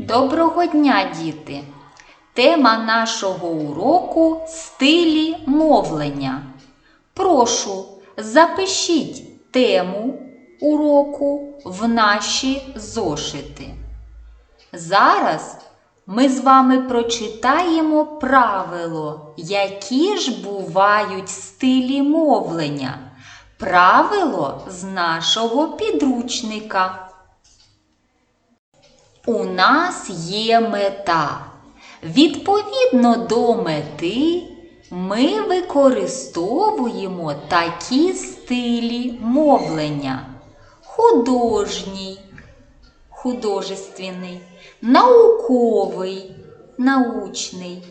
Доброго дня, діти! Тема нашого уроку стилі мовлення. Прошу, запишіть тему уроку в наші зошити. Зараз ми з вами прочитаємо правило, які ж бувають стилі мовлення. Правило з нашого підручника. У нас є мета. Відповідно до мети ми використовуємо такі стилі мовлення: художній, художественний, науковий, научний,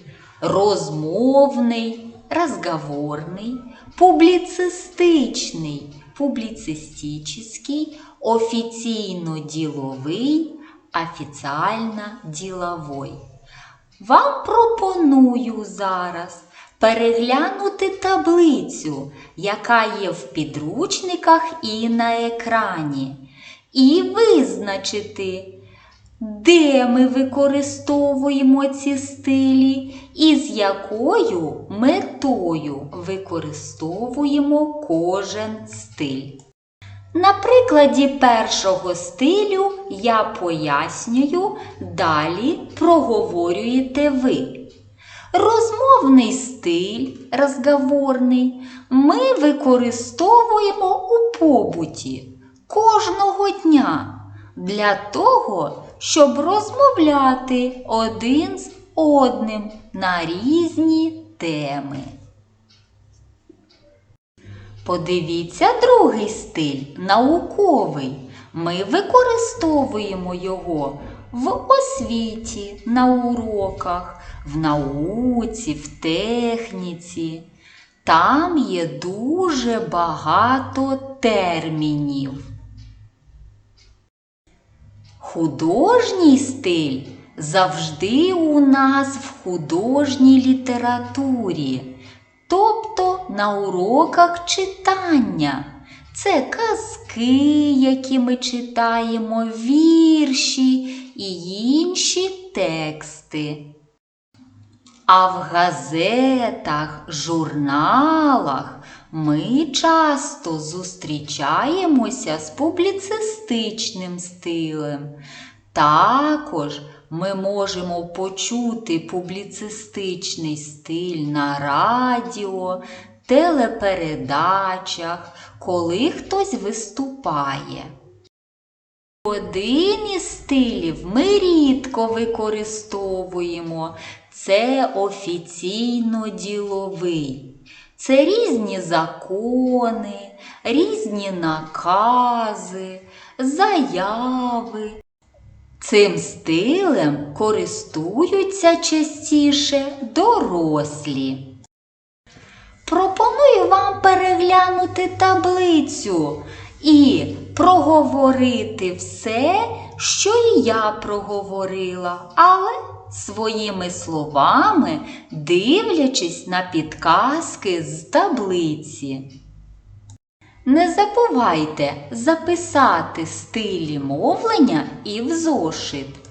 розмовний, розговорний, публіцистичний, публіцистичний, офіційно-діловий, офіціально-діловий. Вам пропоную зараз переглянути таблицю, яка є в підручниках і на екрані, і визначити, де ми використовуємо ці стилі і з якою метою використовуємо кожен стиль. На прикладі першого стилю я пояснюю, далі проговорюєте ви. Розмовний стиль, розговорний, ми використовуємо у побуті кожного дня для того, щоб розмовляти один з одним на різні теми. Подивіться другий стиль науковий. Ми використовуємо його в освіті, на уроках, в науці, в техніці. Там є дуже багато термінів. Художній стиль завжди у нас в художній літературі, тобто на уроках читання. Це казки, які ми читаємо, вірші і інші тексти. А в газетах, журналах ми часто зустрічаємося з публіцистичним стилем. Також ми можемо почути публіцистичний стиль на радіо, телепередачах, коли хтось виступає. Один із стилів ми рідко використовуємо це офіційно-діловий. Це різні закони, різні накази, заяви. Цим стилем користуються частіше дорослі. Пропоную вам переглянути таблицю і проговорити все, що і я проговорила, але своїми словами, дивлячись на підказки з таблиці. Не забувайте записати стилі мовлення і в зошит.